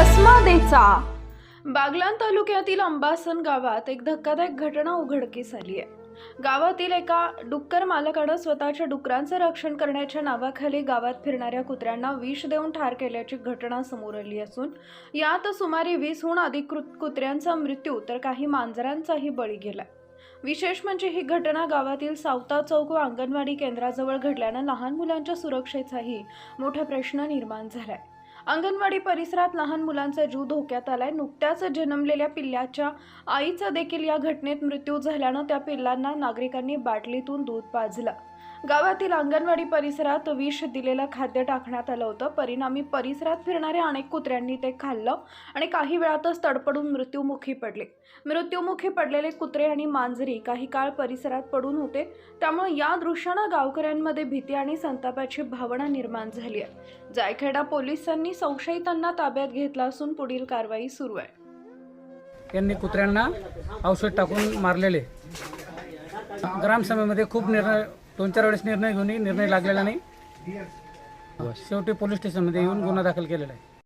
घटनेचा बागलाण तालुक्यातील अंबासन गावात एक धक्कादायक घटना उघडकीस आली आहे. गावातील एका डुक्कर मालकानं स्वतःच्या डुकरांचं रक्षण करण्याच्या नावाखाली गावात फिरणाऱ्या कुत्र्यांना विष देऊन ठार केल्याची घटना समोर आली असून यात सुमारे वीसहून अधिक कृ- कुत्र्यांचा मृत्यू तर काही मांजरांचाही बळी गेला विशेष म्हणजे ही घटना गावातील सावता चौक व अंगणवाडी केंद्राजवळ घडल्यानं लहान मुलांच्या सुरक्षेचाही मोठा प्रश्न निर्माण झाला आहे अंगणवाडी परिसरात लहान मुलांचा जीव धोक्यात आलाय. नुकत्याच जन्मलेल्या पिल्ल्याच्या आईचा देखील या घटनेत मृत्यू झाल्यानं त्या पिल्लांना नागरिकांनी बाटलीतून दूध पाजलं. गावातील अंगणवाडी परिसरात विष दिलेलं खाद्य टाकण्यात आलं होतं. परिणामी परिसरात फिरणाऱ्या अनेक कुत्र्यांनी ते खाल्लं आणि काही वेळातच तडपडून मृत्युमुखी पडले. मृत्युमुखी पडलेले कुत्रे आणि मांजरी काही काळ परिसरात पडून होते. त्यामुळे या दृश्यानं गावकऱ्यांमध्ये भीती आणि संतापाची भावना निर्माण झाली आहे. जायखेडा पोलिसांनी संशयितांना ताब्यात घेतला असून पुढील कारवाई सुरू आहे. यांनी कुत्र्यांना औषध टाकून मारलेले. ग्रामसभेमध्ये खूप निर्णय दोन चार वेळेस निर्णय घेऊन निर्णय लागलेला नाही. शेवटी पोलीस स्टेशनमध्ये येऊन गुन्हा दाखल केलेला आहे.